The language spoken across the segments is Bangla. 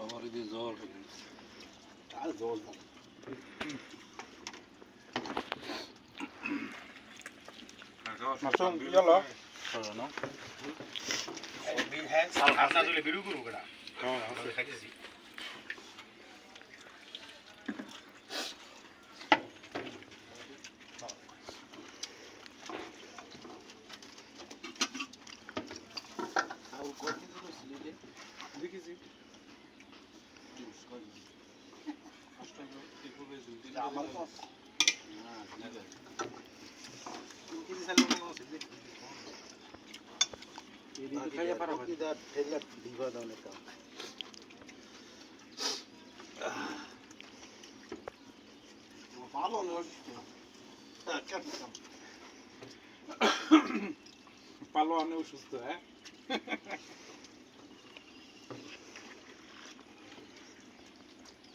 আমার যে জল আর জল না মাছুম ইয়ালো সরো না হ্যাঁ সালখানা দিলে বিরু করু কেডা হ্যাঁ। খাইতেছি দেখেছি আমার তো খাইয়া পারা ভাই পালো আনে অসুস্থ হ্যাঁ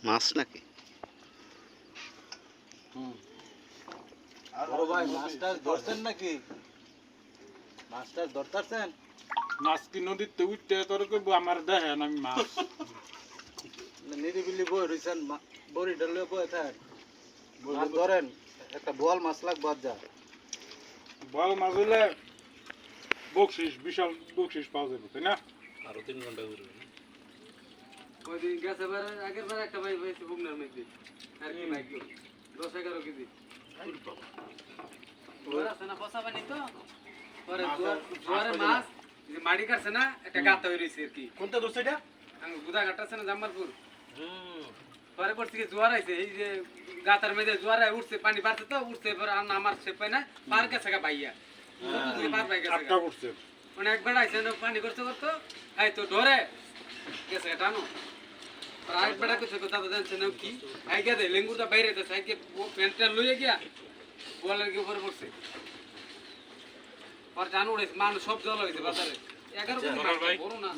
মাছ নাকি? বড় ভাই মাছটা ধরছেন নাকি? মাছটা ধরতেছেন? মাছ কি নদীতে উঠতে তোর কইব আমার দেখেন আমি মাছ। নিরিবিলি বই রয়েছেন বড়ি ডালে বই থাক। মাছ ধরেন একটা বোয়াল মাছ লাগবে যা। বল মাছ হইলে বকশিস বিশাল বকশিস পাওয়া যাবে তাই না? আরও তিন ঘণ্টা ঘুরবে ওই দিন গেছে বার আগের বার একটা ভাই পাইছে বুগনার মধ্যে আর কি? দশ এগারো কেজি পানি এই মাড়ি কাটছে না একটা গাতা হয়ে রয়েছে আর কি। কোনটা দোস্ত এটা? গুদা কাটছে না জামালপুর? পরে পড়ছে কি জোয়ার আইছে? এই যে গাতার মধ্যে জোয়ার উঠছে পানি বাড়ছে তো উঠছে এবার আর আমার সে পায় না? পার গেছে গা ভাইয়া। পার পাই গেছে গা। করছে মানে একবার পানি করতে করতে আই তো ডরে গেছে টানো। আর আরেকবার কিছু কথা তো জানছে না কি? আই গিয়া দে লেঙ্গুরটা বাইরে তো সাইকে প্যান্ট ট্যান্ট লইয়ে গিয়া গোয়ালের কি উপরে পড়ছে। আর জানো রে মানুষ সব জল হয়েছে বাজারে। এগারো কোটি মাছ, বড় না।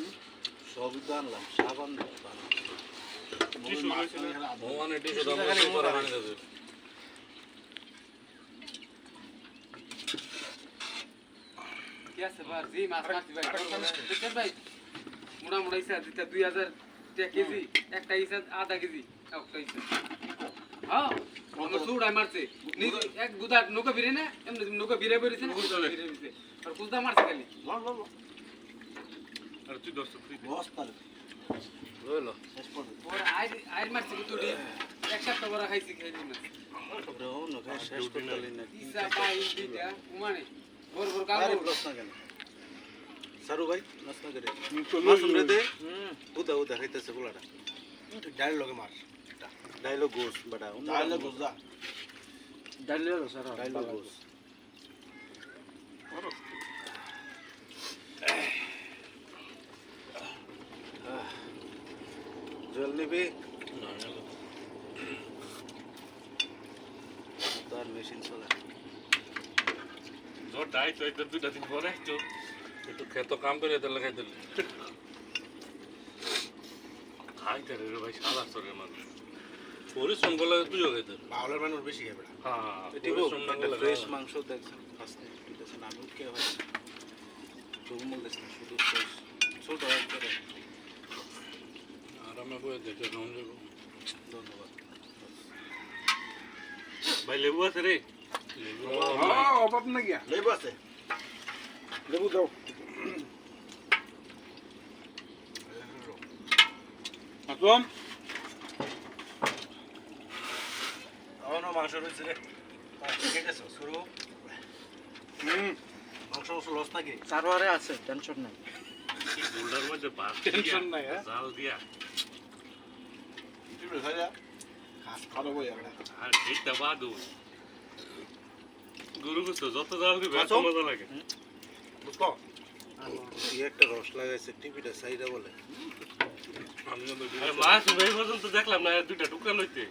সবই তো সাবান ভগবানের টিস্যু দাম কি আছে বার? জি মাছ মারছি ভাই ভাই? মোটা মোটা ইসা দিতে দুই হাজার টাকা কেজি একটা ইসা আধা কেজি। একটা ইসা হ্যাঁ আমার সুড়াই মারছে। নিজে এক গুদা নৌকা বিরে না এমনি নৌকা বিরে বেরিয়েছে না আর কুদা মারছে খালি। আর তুই দোস্ত তুই রইল। ওর আইর আইর মারছে কুতুড়ি এক সপ্তাহ বড় খাইছি খাইলি না। শেষ করতে পারলি না। ইসা পাই দুইটা উমানে। বড় বড় কালো আরে প্রশ্ন কেন? সারু ভাই প্রশ্ন করে। দে উদা খাইতেছে পোলাটা ডাইল লগে মার। ডাইলগ গোস বাটা ডাইল বুঝা ডাইলগ সারা ডাইলগ গোস জল নিবি? তার মেশিন চলে। জোরটাই তো এটা দুইটা দিন পরে তো একটু খেতো কাম করে তাহলে খাই দিলে। খাইতে রে রে ভাই সাদা সরের মানুষ। পরিশ্রম করলে তুইও খাইতে বাউলের মানুষ বেশি খাবে হ্যাঁ এটি পরিশ্রম না একটা করলে ফ্রেশ মাংস দেখছেন? ফার্স্টে দিতেছেন। আমি কে হয় চুমুল দেখছেন শুধু ফ্রেশ। ছোট একবারে আরামে বয়ে দেখে কেমন যাব ধন্যবাদ। ভাই লেবু আছে রে? লেবু হ্যাঁ অভাব না গিয়া লেবু আছে। লেবু দাও। মাছুম আমারও মাংস রয়েছে রে। কেটেছো শুরু? হুম। মাংস মাংস লস নাকি? সারোয়ারে আছে টেনশন নাই। গুলডার মধ্যে ভাত টেনশন নাই, হ্যাঁ? জাল দিয়া। তুই খাই যা খাস খালো বই আর এইটা বাদু গরু গুছো যত জাল দিবে এত মজা লাগে। বুঝছ? একটা রস লাগাইছে টিভিটা সাইডা বলে। মাছ পর্যন্ত দেখলাম না দুইটা টুকরা লইতে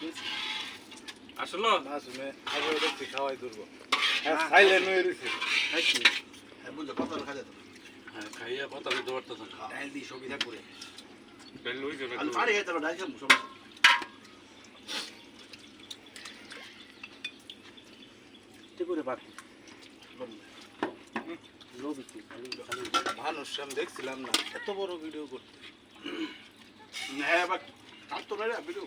আসলো? মাছ মে আগে দেখছি খাওয়াই দুর্ব হ্যাঁ হয়ে খাইছি হ্যাঁ বুঝলো কত খাই যেত হ্যাঁ খাইয়া ডাইল সবই থাক করে। লই যাবে পারি ডাইল খালি মানুষ আমি দেখছিলাম না এত বড় ভিডিও করতে। হ্যাঁ আবার কাটতো না রে ভিডিও